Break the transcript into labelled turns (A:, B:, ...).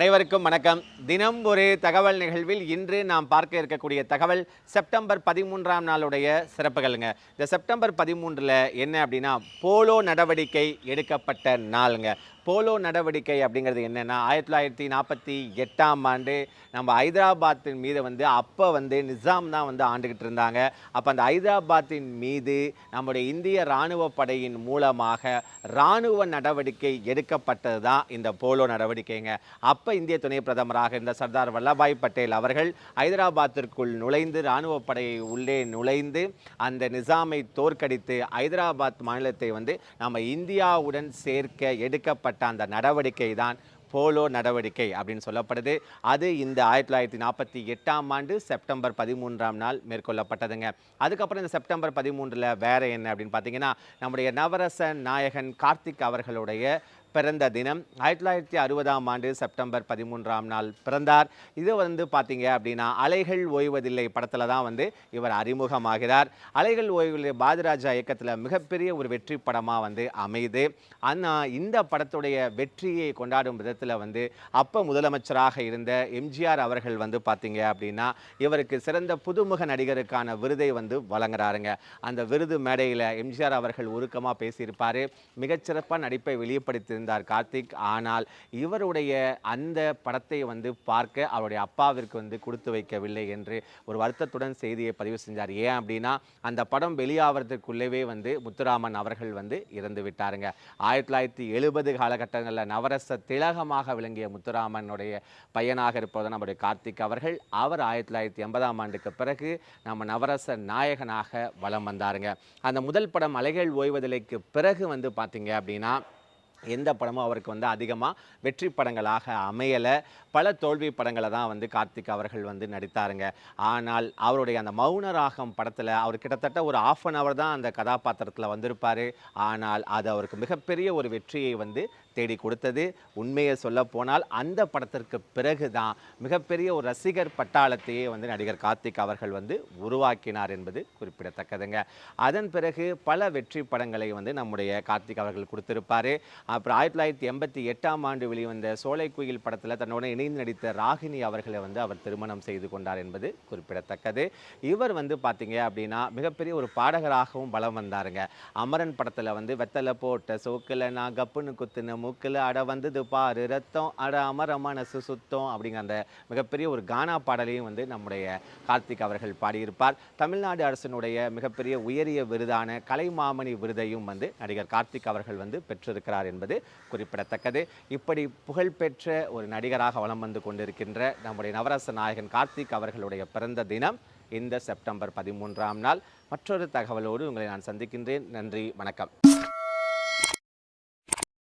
A: அனைவருக்கும் வணக்கம். தினம் ஒரு தகவல் நிகழ்வில் இன்று நாம் பார்க்க இருக்கக்கூடிய தகவல் செப்டம்பர் பதிமூன்றாம் நாளுடைய சிறப்புகளுங்க. இந்த செப்டம்பர் பதிமூன்றில் என்ன அப்படின்னா போலோ நடவடிக்கை எடுக்கப்பட்ட நாளுங்க. போலோ நடவடிக்கை அப்படிங்கிறது என்னென்னா ஆயிரத்தி தொள்ளாயிரத்தி நாற்பத்தி எட்டாம் ஆண்டு நம்ம ஹைதராபாத்தின் மீது வந்து அப்போ வந்து நிசாம் தான் வந்து ஆண்டுகிட்டு இருந்தாங்க. அப்போ அந்த ஹைதராபாத்தின் மீது நம்முடைய இந்திய இராணுவ படையின் மூலமாக இராணுவ நடவடிக்கை எடுக்கப்பட்டது தான் இந்த போலோ நடவடிக்கைங்க. அப்போ அப்போ இந்திய துணை பிரதமராக இருந்த சர்தார் வல்லபாய் பட்டேல் அவர்கள் ஹைதராபாத்திற்குள் நுழைந்து இராணுவ படையை உள்ளே நுழைந்து அந்த நிசாமை தோற்கடித்து ஹைதராபாத் மாநிலத்தை வந்து நம்ம இந்தியாவுடன் சேர்க்க எடுக்கப்பட்ட அந்த நடவடிக்கை தான் போலோ நடவடிக்கை அப்படின்னு சொல்லப்படுது. அது இந்த ஆயிரத்தி தொள்ளாயிரத்தி நாற்பத்தி எட்டாம் ஆண்டு செப்டம்பர் பதிமூன்றாம் நாள் மேற்கொள்ளப்பட்டதுங்க. அதுக்கப்புறம் இந்த செப்டம்பர் பதிமூன்றில் வேறு என்ன அப்படின்னு பார்த்தீங்கன்னா நம்முடைய நவரச நாயகன் கார்த்திக் அவர்களுடைய பிறந்த தினம். ஆயிரத்தி தொள்ளாயிரத்தி அறுபதாம் ஆண்டு செப்டம்பர் பதிமூன்றாம் நாள் பிறந்தார். இது வந்து பார்த்தீங்க அப்படின்னா அலைகள் ஓய்வதில்லை படத்தில் தான் வந்து இவர் அறிமுகமாகிறார். அலைகள் ஓய்வதில்லை பாதிராஜா இயக்கத்தில் மிகப்பெரிய ஒரு வெற்றி படமாக வந்து அமையுது. ஆனால் இந்த படத்துடைய வெற்றியை கொண்டாடும் விதத்தில் வந்து அப்போ முதலமைச்சராக இருந்த எம்ஜிஆர் அவர்கள் வந்து பார்த்தீங்க அப்படின்னா இவருக்கு சிறந்த புதுமுக நடிகருக்கான விருதை வந்து வழங்குறாருங்க. அந்த விருது மேடையில் எம்ஜிஆர் அவர்கள் உருக்கமாக பேசியிருப்பார். மிகச்சிறப்பாக நடிப்பை இருந்தார் கார்த்திக். ஆனால் இவருடைய அந்த படத்தை வந்து பார்க்க அவருடைய அப்பாவிற்கு வந்து கொடுத்து வைக்கவில்லை என்று ஒரு வருத்தத்துடன் செய்தியை பதிவு செஞ்சார். ஏன் அப்படின்னா அந்த படம் வெளியாகிறதுக்குள்ளவே வந்து முத்துராமன் அவர்கள் வந்து இறந்து விட்டாருங்க. ஆயிரத்தி தொள்ளாயிரத்தி எழுபது காலகட்டங்களில் நவரச திலகமாக விளங்கிய முத்துராமனுடைய பையனாக இருப்பது நம்முடைய கார்த்திக் அவர்கள். அவர் ஆயிரத்தி தொள்ளாயிரத்தி எண்பதாம் ஆண்டுக்கு பிறகு நம்ம நவரச நாயகனாக வலம் வந்தாருங்க. அந்த முதல் படம் அலைகள் ஓய்வதிலைக்கு பிறகு வந்து பார்த்தீங்க அப்படின்னா எந்த படமும் அவருக்கு வந்து அதிகமாக வெற்றி படங்களாக அமையலை. பல தோல்வி படங்களை தான் வந்து கார்த்திக் அவர்கள் வந்து நடித்தாருங்க. ஆனால் அவருடைய அந்த மௌன ராகம் படத்தில் அவர் கிட்டத்தட்ட ஒரு ஆஃப் அன் ஹவர் தான் அந்த கதாபாத்திரத்தில் வந்திருப்பார். ஆனால் அது அவருக்கு மிகப்பெரிய ஒரு வெற்றியை வந்து தேடி கொடுத்தது. உண்மையை சொல்ல போனால் அந்த படத்திற்கு பிறகு தான் மிகப்பெரிய ஒரு ரசிகர் பட்டாளத்தையே வந்து நடிகர் கார்த்திக் அவர்கள் வந்து உருவாக்கினார் என்பது குறிப்பிடத்தக்கதுங்க. அதன் பிறகு பல வெற்றி படங்களை வந்து நம்முடைய கார்த்திக் அவர்கள் கொடுத்திருப்பார். அப்புறம் ஆயிரத்தி தொள்ளாயிரத்தி எண்பத்தி எட்டாம் ஆண்டு வெளிவந்த சோலை குயில் படத்தில் தன்னோட இணைந்து நடித்த ராகினி அவர்களை வந்து அவர் திருமணம் செய்து கொண்டார் என்பது குறிப்பிடத்தக்கது. இவர் வந்து பார்த்தீங்க அப்படின்னா மிகப்பெரிய ஒரு பாடகராகவும் பலம் வந்தாருங்க. அமரன் படத்தில் வந்து வெத்தலை போட்ட சோக்கில் நான் கப்புன்னு குத்துன மூக்கில் அட வந்தது பாரு ரத்தம் அட அமர மனசு சுத்தம் அப்படிங்கிற அந்த மிகப்பெரிய ஒரு கானா பாடலையும் வந்து நம்முடைய கார்த்திக் அவர்கள் பாடியிருப்பார். தமிழ்நாடு அரசினுடைய மிகப்பெரிய உயரிய விருதான கலைமாமணி விருதையும் வந்து நடிகர் கார்த்திக் அவர்கள் வந்து பெற்றிருக்கிறார் என்பது குறிப்பிடத்தக்கது. இப்படி புகழ்பெற்ற ஒரு நடிகராக வலம் வந்து கொண்டிருக்கின்ற நம்முடைய நவரச நாயகன் கார்த்திக் அவர்களுடைய பிறந்த தினம் இந்த செப்டம்பர் பதிமூன்றாம் நாள். மற்றொரு தகவலோடு உங்களை நான் சந்திக்கின்றேன். நன்றி வணக்கம்.